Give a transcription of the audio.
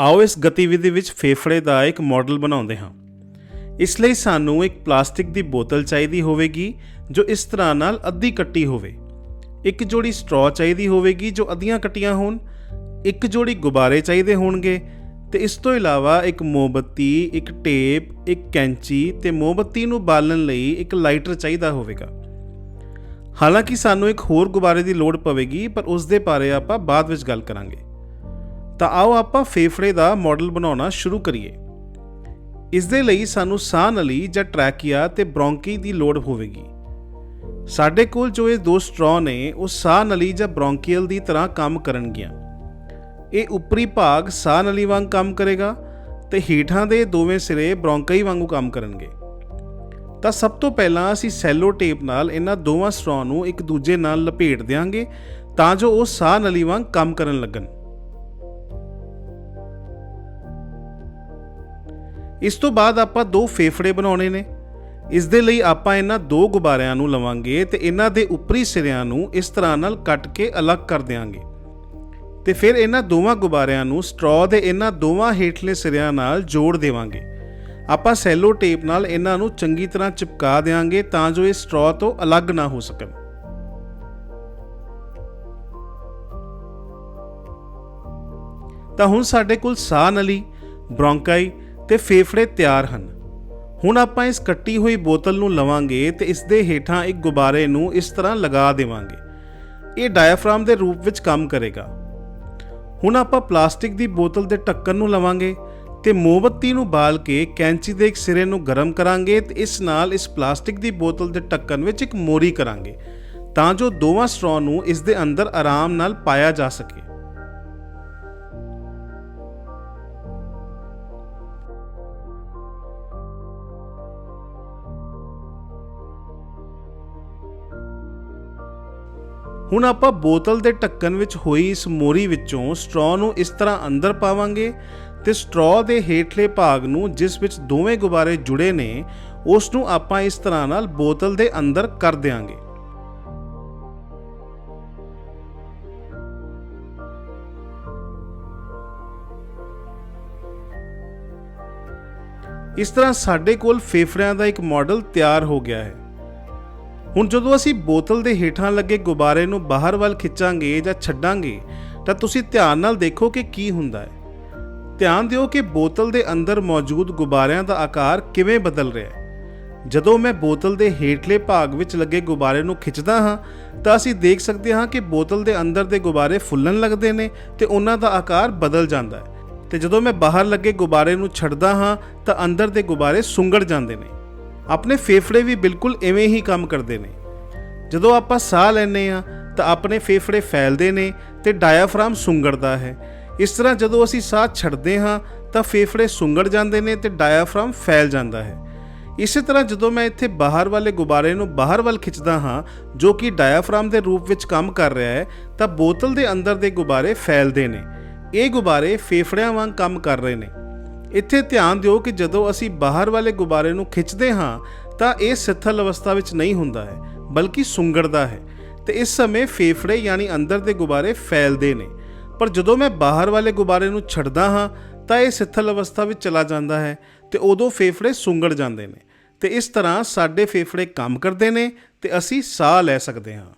ਆਓ ਇਸ ਗਤੀਵਿਧੀ ਵਿੱਚ ਫੇਫੜੇ ਦਾ ਇੱਕ ਮਾਡਲ ਬਣਾਉਂਦੇ ਹਾਂ। ਇਸ ਲਈ ਸਾਨੂੰ ਇੱਕ ਪਲਾਸਟਿਕ ਦੀ ਬੋਤਲ ਚਾਹੀਦੀ ਹੋਵੇਗੀ, ਜੋ ਇਸ ਤਰ੍ਹਾਂ ਨਾਲ ਅੱਧੀ ਕੱਟੀ ਹੋਵੇ। ਇੱਕ ਜੋੜੀ ਸਟ੍ਰॉ ਚਾਹੀਦੀ ਹੋਵੇਗੀ, ਜੋ ਅੱਧੀਆਂ ਕੱਟੀਆਂ ਹੋਣ। ਇੱਕ ਜੋੜੀ ਗੁਬਾਰੇ ਚਾਹੀਦੇ ਹੋਣਗੇ। ਤੇ ਇਸ ਤੋਂ ਇਲਾਵਾ ਇੱਕ ਮੋਮਬੱਤੀ, ਇੱਕ ਟੇਪ, ਇੱਕ ਕੈਂਚੀ ਤੇ ਮੋਮਬੱਤੀ ਨੂੰ ਬਾਲਣ ਲਈ ਇੱਕ ਲਾਈਟਰ ਚਾਹੀਦਾ ਹੋਵੇਗਾ। ਹਾਲਾਂਕਿ ਸਾਨੂੰ ਇੱਕ ਹੋਰ ਗੁਬਾਰੇ ਦੀ ਲੋੜ ਪਵੇਗੀ, ਪਰ ਉਸ ਦੇ ਬਾਰੇ ਆਪਾਂ ਬਾਅਦ ਵਿੱਚ ਗੱਲ ਕਰਾਂਗੇ। ਤਾਂ ਆਓ ਆਪਾਂ ਫੇਫੜੇ ਦਾ ਮਾਡਲ ਬਣਾਉਣਾ ਸ਼ੁਰੂ ਕਰੀਏ। ਇਸ ਦੇ ਲਈ ਸਾਨੂੰ ਸਾਹ ਨਲੀ ਜਾਂ ਟ੍ਰੈਕੀਆ ਤੇ ਬ੍ਰੌਂਕੀ ਦੀ ਲੋੜ ਹੋਵੇਗੀ। ਸਾਡੇ ਕੋਲ ਜੋ ਇਹ ਦੋ ਸਟ੍ਰॉ ਨੇ, ਉਹ ਸਾਹ ਨਲੀ ਜਾਂ ਬ੍ਰੌਂਕੀਅਲ ਦੀ ਤਰ੍ਹਾਂ ਕੰਮ ਕਰਨਗੀਆਂ। ਇਹ ਉੱਪਰੀ ਭਾਗ ਸਾਹ ਨਲੀ ਵਾਂਗ ਕੰਮ ਕਰੇਗਾ ਤੇ ਹੇਠਾਂ ਦੇ ਦੋਵੇਂ ਸਿਰੇ ਬ੍ਰੌਂਕਾਈ ਵਾਂਗੂ ਕੰਮ ਕਰਨਗੇ। ਤਾਂ ਸਭ ਤੋਂ ਪਹਿਲਾਂ ਅਸੀਂ ਸੈਲੋ ਟੇਪ ਨਾਲ ਇਹਨਾਂ ਦੋਵਾਂ ਸਟ੍ਰॉ ਨੂੰ ਇੱਕ ਦੂਜੇ ਨਾਲ ਲਪੇਟ ਦਿਆਂਗੇ ਤਾਂ ਜੋ ਉਹ ਸਾਹ ਨਲੀ ਵਾਂਗ ਕੰਮ ਕਰਨ ਲੱਗਣ। ਇਸ ਤੋਂ ਬਾਅਦ ਆਪਾਂ ਦੋ ਫੇਫੜੇ ਬਣਾਉਣੇ ਨੇ। ਇਸ ਦੇ ਲਈ ਆਪਾਂ ਇਹਨਾਂ ਦੋ ਗੁਬਾਰਿਆਂ ਨੂੰ ਲਵਾਂਗੇ ਤੇ ਇਹਨਾਂ ਦੇ ਉੱਪਰੀ ਸਿਰਿਆਂ ਨੂੰ ਇਸ ਤਰ੍ਹਾਂ ਨਾਲ ਕੱਟ ਕੇ ਅਲੱਗ ਕਰ ਦਿਆਂਗੇ। ਤੇ ਫਿਰ ਇਹਨਾਂ ਦੋਵਾਂ ਗੁਬਾਰਿਆਂ ਨੂੰ ਸਟ੍ਰॉ ਦੇ ਇਹਨਾਂ ਦੋਵਾਂ ਹੇਠਲੇ ਸਿਰਿਆਂ ਨਾਲ ਜੋੜ ਦੇਵਾਂਗੇ। ਆਪਾਂ ਸੈਲੋ ਟੇਪ ਨਾਲ ਇਹਨਾਂ ਨੂੰ ਚੰਗੀ ਤਰ੍ਹਾਂ ਚਿਪਕਾ ਦੇਵਾਂਗੇ ਤਾਂ ਜੋ ਇਹ ਸਟ੍ਰॉ ਤੋਂ ਅਲੱਗ ਨਾ ਹੋ ਸਕਣ। ਤਾਂ ਹੁਣ ਸਾਡੇ ਕੋਲ ਸਾਹ ਨਲੀ, ਬ੍ਰੌਂਕਾਈ ਤੇ ਫੇਫੜੇ ਤਿਆਰ ਹਨ। ਹੁਣ ਆਪਾਂ ਇਸ ਕੱਟੀ ਹੋਈ ਬੋਤਲ ਨੂੰ ਲਵਾਂਗੇ ਤੇ ਇਸ ਦੇ ਹੇਠਾਂ ਇੱਕ ਗੁਬਾਰੇ ਨੂੰ ਇਸ ਤਰ੍ਹਾਂ ਲਗਾ ਦੇਵਾਂਗੇ। ਇਹ ਡਾਇਆਫਰਾਮ ਦੇ ਰੂਪ ਵਿੱਚ ਕੰਮ ਕਰੇਗਾ। ਹੁਣ ਆਪਾਂ ਪਲਾਸਟਿਕ ਦੀ ਬੋਤਲ ਦੇ ਢੱਕਣ ਨੂੰ ਲਵਾਂਗੇ ਤੇ ਮੋਮਬੱਤੀ ਨੂੰ ਬਾਲ ਕੇ ਕੈਂਚੀ ਦੇ ਇੱਕ ਸਿਰੇ ਨੂੰ ਗਰਮ ਕਰਾਂਗੇ ਤੇ ਇਸ ਨਾਲ ਇਸ ਪਲਾਸਟਿਕ ਦੀ ਬੋਤਲ ਦੇ ਢੱਕਣ ਵਿੱਚ ਇੱਕ ਮੋਰੀ ਕਰਾਂਗੇ ਤਾਂ ਜੋ ਦੋਵਾਂ ਸਟ੍ਰॉ ਨੂੰ ਇਸ ਦੇ ਅੰਦਰ ਆਰਾਮ ਨਾਲ ਪਾਇਆ ਜਾ ਸਕੇ। ਹੁਣ ਆਪਾਂ ਬੋਤਲ ਦੇ ਢੱਕਣ ਵਿੱਚ ਹੋਈ ਇਸ ਮੋਰੀ ਵਿੱਚੋਂ ਸਟ੍ਰॉ ਨੂੰ ਇਸ ਤਰ੍ਹਾਂ ਅੰਦਰ ਪਾਵਾਂਗੇ ਤੇ ਸਟ੍ਰॉ ਦੇ ਹੇਠਲੇ ਭਾਗ ਨੂੰ ਜਿਸ ਵਿੱਚ ਦੋਵੇਂ ਗੁਬਾਰੇ ਜੁੜੇ ਨੇ, ਉਸ ਨੂੰ ਆਪਾਂ ਇਸ ਤਰ੍ਹਾਂ ਨਾਲ ਬੋਤਲ ਦੇ ਅੰਦਰ ਕਰ ਦਿਆਂਗੇ। ਇਸ ਤਰ੍ਹਾਂ ਸਾਡੇ ਕੋਲ ਫੇਫੜਿਆਂ ਦਾ ਇੱਕ ਮਾਡਲ ਤਿਆਰ ਹੋ ਗਿਆ ਹੈ। ਹੁਣ ਜਦੋਂ ਅਸੀਂ ਬੋਤਲ ਦੇ ਹੇਠਾਂ ਲੱਗੇ ਗੁਬਾਰੇ ਨੂੰ ਬਾਹਰ ਵੱਲ ਖਿੱਚਾਂਗੇ ਜਾਂ ਛੱਡਾਂਗੇ, ਤਾਂ ਤੁਸੀਂ ਧਿਆਨ ਨਾਲ ਦੇਖੋ ਕਿ ਕੀ ਹੁੰਦਾ ਹੈ। ਧਿਆਨ ਦਿਓ ਕਿ ਬੋਤਲ ਦੇ ਅੰਦਰ ਮੌਜੂਦ ਗੁਬਾਰਿਆਂ ਦਾ ਆਕਾਰ ਕਿਵੇਂ ਬਦਲ ਰਿਹਾ ਹੈ। ਜਦੋਂ ਮੈਂ ਬੋਤਲ ਦੇ ਹੇਠਲੇ ਭਾਗ ਵਿੱਚ ਲੱਗੇ ਗੁਬਾਰੇ ਨੂੰ ਖਿੱਚਦਾ ਹਾਂ, ਤਾਂ ਅਸੀਂ ਦੇਖ ਸਕਦੇ ਹਾਂ ਕਿ ਬੋਤਲ ਦੇ ਅੰਦਰ ਦੇ ਗੁਬਾਰੇ ਫੁੱਲਣ ਲੱਗਦੇ ਨੇ ਤੇ ਉਹਨਾਂ ਦਾ ਆਕਾਰ ਬਦਲ ਜਾਂਦਾ ਹੈ। ਤੇ ਜਦੋਂ ਮੈਂ ਬਾਹਰ ਲੱਗੇ ਗੁਬਾਰੇ ਨੂੰ ਛੱਡਦਾ ਹਾਂ, ਤਾਂ ਅੰਦਰ ਦੇ ਗੁਬਾਰੇ ਸੁੰਗੜ ਜਾਂਦੇ ਨੇ। ਆਪਣੇ ਫੇਫੜੇ ਵੀ ਬਿਲਕੁਲ ਐਵੇਂ ਹੀ ਕੰਮ ਕਰਦੇ ਨੇ। ਜਦੋਂ ਆਪਾਂ ਸਾਹ ਲੈਂਦੇ ਆ ਤਾਂ ਆਪਣੇ ਫੇਫੜੇ ਫੈਲਦੇ ਨੇ ਤੇ ਡਾਇਆਫਰਾਮ ਸੁੰਗੜਦਾ ਹੈ। ਇਸ ਤਰ੍ਹਾਂ ਜਦੋਂ ਅਸੀਂ ਸਾਹ ਛੱਡਦੇ ਹਾਂ, ਤਾਂ ਫੇਫੜੇ ਸੁੰਗੜ ਜਾਂਦੇ ਨੇ ਤੇ ਡਾਇਆਫਰਾਮ ਫੈਲ ਜਾਂਦਾ ਹੈ। ਇਸੇ ਤਰ੍ਹਾਂ ਜਦੋਂ ਮੈਂ ਇੱਥੇ ਬਾਹਰ ਵਾਲੇ ਗੁਬਾਰੇ ਨੂੰ ਬਾਹਰ ਵੱਲ ਖਿੱਚਦਾ ਹਾਂ, ਜੋ ਕਿ ਡਾਇਆਫਰਾਮ ਦੇ ਰੂਪ ਵਿੱਚ ਕੰਮ ਕਰ ਰਿਹਾ ਹੈ, ਤਾਂ ਬੋਤਲ ਦੇ ਅੰਦਰ ਦੇ ਗੁਬਾਰੇ ਫੈਲਦੇ ਨੇ। ਇਹ ਗੁਬਾਰੇ ਫੇਫੜਿਆਂ ਵਾਂਗ ਕੰਮ ਕਰ ਰਹੇ ਨੇ। ਇੱਥੇ ਧਿਆਨ ਦਿਓ ਕਿ ਜਦੋਂ ਅਸੀਂ ਬਾਹਰ ਵਾਲੇ ਗੁਬਾਰੇ ਨੂੰ ਖਿੱਚਦੇ ਹਾਂ, ਤਾਂ ਇਹ ਸਿੱਥਲ ਅਵਸਥਾ ਵਿੱਚ ਨਹੀਂ ਹੁੰਦਾ ਹੈ, ਬਲਕਿ ਸੁੰਗੜਦਾ ਹੈ। ਤੇ ਇਸ ਸਮੇਂ ਫੇਫੜੇ ਯਾਨੀ ਅੰਦਰ ਦੇ ਗੁਬਾਰੇ ਫੈਲਦੇ ਨੇ। ਪਰ ਜਦੋਂ ਮੈਂ ਬਾਹਰ ਵਾਲੇ ਗੁਬਾਰੇ ਨੂੰ ਛੱਡਦਾ ਹਾਂ, ਤਾਂ ਇਹ ਸਿੱਥਲ ਅਵਸਥਾ ਵਿੱਚ ਚਲਾ ਜਾਂਦਾ ਹੈ ਤੇ ਉਦੋਂ ਫੇਫੜੇ ਸੁੰਗੜ ਜਾਂਦੇ ਨੇ। ਤੇ ਇਸ ਤਰ੍ਹਾਂ ਸਾਡੇ ਫੇਫੜੇ ਕੰਮ ਕਰਦੇ ਨੇ ਤੇ ਅਸੀਂ ਸਾਹ ਲੈ ਸਕਦੇ ਹਾਂ।